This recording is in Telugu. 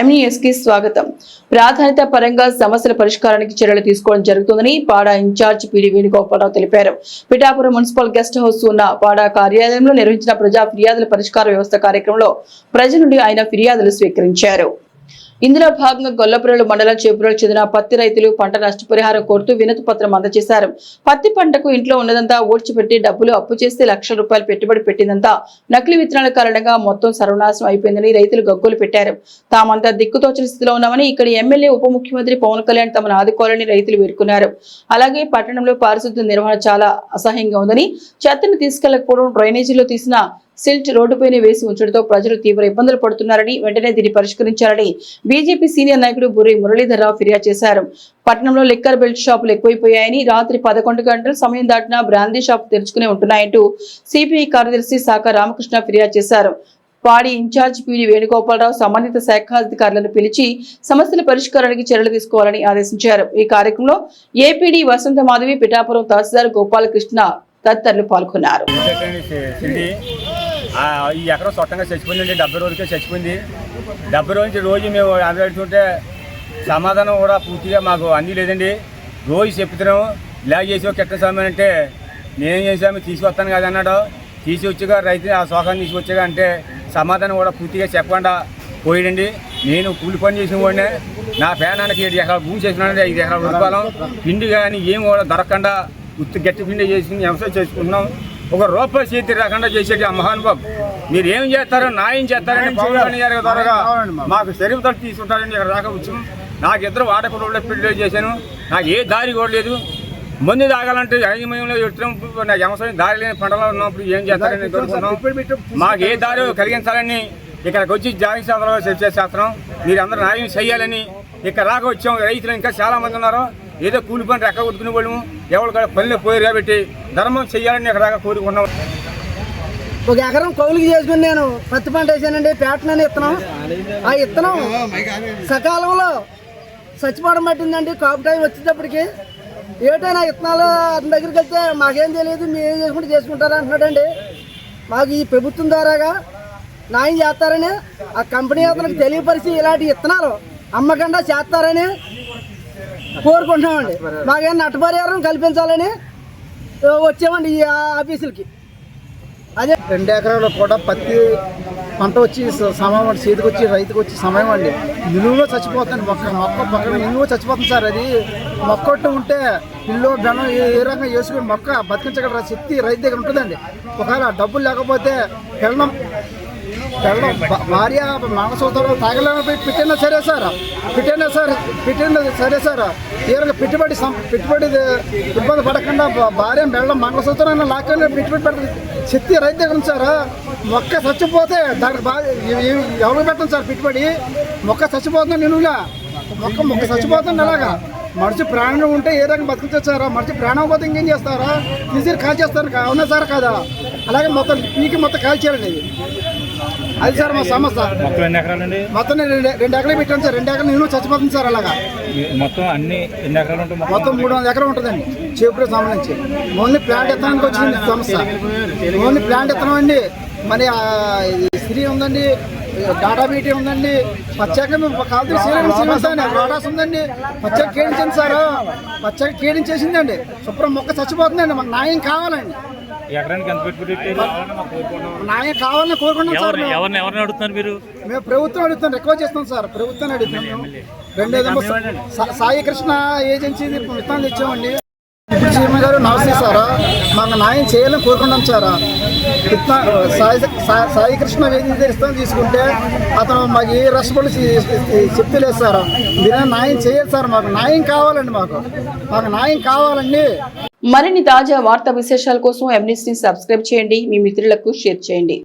ఎంఈఎస్కి స్వాగతం. ప్రాధాన్యత పరంగా సమస్యల పరిష్కారానికి చర్యలు తీసుకోవడం జరుగుతుందని పాడా ఇన్ఛార్జ్ పిడి వేణుగోపాలరావు తెలిపారు. పిఠాపురం మున్సిపల్ గెస్ట్ హౌస్ ఉన్న పాడా కార్యాలయంలో నిర్వహించిన ప్రజా ఫిర్యాదుల పరిష్కార వ్యవస్థ కార్యక్రమంలో ప్రజల నుండి ఆయన ఫిర్యాదులు స్వీకరించారు. ఇందులో భాగంగా గొల్లపురలు మండలం చేపురలు చెందిన పత్తి రైతులు పంట నష్టపరిహారం కోరుతూ వినతి పత్రం అందజేశారు. పత్తి పంటకు ఇంట్లో ఉన్నదంతా ఓడ్చిపెట్టి డబ్బులు అప్పు చేస్తే లక్షల రూపాయలు పెట్టుబడి పెట్టిందంతా నకిలీ విత్తనాల కారణంగా మొత్తం సర్వనాశనం అయిపోయిందని రైతులు గగ్గోలు పెట్టారు. తామంతా దిక్కుతోచిన స్థితిలో ఉన్నామని ఇక్కడ ఎమ్మెల్యే ఉప ముఖ్యమంత్రి పవన్ కళ్యాణ్ తమను ఆదుకోవాలని రైతులు వేడుకున్నారు. అలాగే పట్టణంలో పారిశుద్ధ్య నిర్వహణ చాలా అసహ్యంగా ఉందని చెత్తను తీసుకెళ్ళకపోవడం డ్రైనేజీలో తీసిన సిల్ట్ రోడ్డుపైనే వేసి ఉంచడంతో ప్రజలు తీవ్ర ఇబ్బందులు పడుతున్నారని వెంటనే దీన్ని పరిష్కరించాలని బీజేపీ సీనియర్ నాయకుడు బుర్రి మురళీధరరావు ఫిర్యాదు చేశారు. పట్టణంలో లిక్కర్ బెల్ట్ షాపులు ఎక్కువైపోయాయని రాత్రి పదకొండు గంటల సమయం దాటినా బ్రాందీ షాప్ తెరుచుకునే ఉంటున్నాయంటూ సిపిఐ కార్యదర్శి శాఖ రామకృష్ణ ఫిర్యాదు చేశారు. పాడి ఇన్ఛార్జ్ పీడి వేణుగోపాలరావు సంబంధిత శాఖాధికారులను పిలిచి సమస్యల పరిష్కారానికి చర్యలు తీసుకోవాలని ఆదేశించారు. ఈ కార్యక్రమంలో ఏపీడీ వసంత మాధవి పిఠాపురం తహసీల్దార్ గోపాలకృష్ణ తదితరులు పాల్గొన్నారు. ఈ ఎకరం సొట్టంగా చచ్చిపోయిందండి డెబ్బై రోజులకే చచ్చిపోయింది. డెబ్బై రోజు నుంచి రోజు మేము అందబెడుతుంటే సమాధానం కూడా పూర్తిగా మాకు అంది లేదండి. రోజు చెప్తున్నాము ఇలా చేసి కిట్ట సమయం అంటే నేనేం చేసాము తీసుకొస్తాను కదా అన్నాడు. తీసుకొచ్చిగా రైతు ఆ శోకాన్ని తీసుకొచ్చాగా అంటే సమాధానం కూడా పూర్తిగా చెప్పకుండా పోయాడండి నేను కూలి పని చేసిన వాడినే. నా పేనానికి ఏడు ఎకరాల భూమి చేసినానండి ఐదు ఎకరాల రూపాయలు పిండి కానీ ఏం కూడా దొరకకుండా ఉత్తి గట్టి పిండి చేసుకుని వ్యవసాయం చేసుకుంటున్నాం. ఒక రూపాయి చేతి రాకుండా చేసేటి ఆ మహానుభావం మీరు ఏం చేస్తారో న్యాయం చేస్తారని పవన్ కళ్యాణ్ గారి ద్వారా మాకు శరీరం తీసుకుంటారని ఇక్కడ దాకా వచ్చాం నాకు ఇద్దరు వాడకుండా పెళ్ళి చేశాను. నాకు ఏ దారి కూడా లేదు. మందు తాగాలంటే యాజమాన్యంలో చెప్తున్నాం నా వ్యవసాయం దారి లేని పంటలో ఉన్నప్పుడు ఏం చేస్తారని కోరుకున్నాం మాకు ఏ దారి కలిగించాలని ఇక్కడికి వచ్చి జాగ్రత్త చేసేస్తున్నాం మీరు అందరూ న్యాయం చేయాలని ఇక్కడ రాక వచ్చాం. రైతులు ఇంకా చాలా మంది ఉన్నారు. ఏదో కూలి పని రెక్క కొట్టుకునే వాళ్ళము ఎవరు పనిలో పోయారు కాబట్టి ధర్మం చేయాలని ఇక్కడ దాకా కోరుకున్నాం ఒక ఎకరం కౌలుకి చేసుకుని నేను పత్తి పంట వేసానండి పేటనని ఇత్తనం. ఆ ఇత్తనం సకాలంలో చచ్చిపోవడం పట్టిందండి కాపు టైం వచ్చేటప్పటికి. ఏటైనా ఇత్తనాలు అతని దగ్గరికి వెళ్తే మాకేం తెలియదు మేము ఏం చేసుకుంటే చేసుకుంటారా అంటున్నాడండి. మాకు ఈ ప్రభుత్వం ద్వారాగా న్యాయం చేస్తారని ఆ కంపెనీ అతనికి తెలియపరిచి ఇలాంటి ఇత్తనాలు అమ్మకుండా చేస్తారని కోరుకుంటున్నామండి. మాకేం నష్టపరిహారం కల్పించాలని వచ్చామండి ఈ ఆఫీసులకి. అదే రెండు ఎకరాలు కూడా పత్తి పంట వచ్చి సమయం అండి చేతికి వచ్చి రైతుకు వచ్చి సమయం అండి. నిలువులో చచ్చిపోతుంది మొక్క మొక్క పక్కన నిలువ చచ్చిపోతుంది సార్ అది. మొక్క ఉంటే ఇల్లు బెనం ఏ రకంగా వేసుకుని మొక్క బతికించగలరా? శక్తి రైతు దగ్గర ఉంటుందండి. ఒకవేళ డబ్బులు లేకపోతే పెళ్ళం వెళ్ళడం భార్య మంగళసూత్రం తాగలేని పెట్టినా సరే సార్ పెట్టినా సార్ పెట్టినా సరే సార్ ఏ పెట్టుబడి పెట్టుబడి ఇబ్బంది పడకుండా భార్య బెళ్ళం మంగళసూత్రాన్ని లాక్కొని పెట్టుబడి పెడతారు శక్తి రైతు దగ్గర సార్? మొక్క చచ్చిపోతే దానికి బాగా ఎవరికి పెట్టం సార్ పెట్టుబడి? మొక్క చచ్చిపోతుంది నిలువులా? మొక్క మొక్క చచ్చిపోతుంది అలాగా మనిషి ప్రాణం ఉంటే ఏ రకంగా బతికించారా మనిషి ప్రాణం పోతే ఇంకేం చేస్తారా? తీసి కాల్ చేస్తారు అవునా సార్ కాదా? అలాగే మొత్తం పీకి మొత్తం కాల్ చేయాలండి. అది సార్ మా సమస్య మొత్తం ఎన్ని ఎకరాలండి? మొత్తం నేను రెండు రెండు ఎకరాలు పెట్టాను సార్. రెండు ఎకరాలు నేను చచ్చిపోతుంది సార్ అలాగా. మొత్తం అన్ని ఎన్ని ఎకరాలు ఉంటాయి మొత్తం? మూడు వందల ఎకరం ఉంటుందండి. చేపుడు సంబంధించి. ఓన్లీ ప్లాంట్ ఎత్తనానికి వచ్చింది సమస్య ఓన్లీ ప్లాంట్ ఎత్తనం అండి. మరి స్త్రీ ఉందండి డాటా బీటీ ఉందండి. పచ్చగా మేము కాదు రోడాస్ ఉందండి. పచ్చగా కేడించండి సార్. పచ్చగా కేడించేసిందండి శుభ్రం మొక్క చచ్చిపోతుందండి. మాకు న్యాయం కావాలండి. ఎకరానికి ఎంత న్యాయం కావాలని కోరుకున్నాం సార్. ఎవరిని ఎవరిని అడుగుతున్నారు మీరు? మేము ప్రభుత్వం అడుగుతాం రిక్వెస్ట్ చేస్తాం సార్. ప్రభుత్వం అడుగుతాం రెండేదేమో సాయి కృష్ణ ఏజెన్సీ విత్తనాలు ఇచ్చామండి. సీఎం గారు నమస్తే మాకు న్యాయం చేయాలని కోరుకుంటాం సార్. విత్తన సాయి సాయి కృష్ణ ఏజెన్సీ ఇస్తాను తీసుకుంటే అతను మాకు ఏ రసపడి చెప్తలేదు సార్. దీని న్యాయం చేయాలి సార్ మాకు. న్యాయం కావాలండి మాకు. మాకు న్యాయం కావాలండి. మరిన్ని తాజా వార్తా విశేషాల కోసం ఎంనిస్ని సబ్స్క్రైబ్ చేయండి. మీ మిత్రులకు షేర్ చేయండి.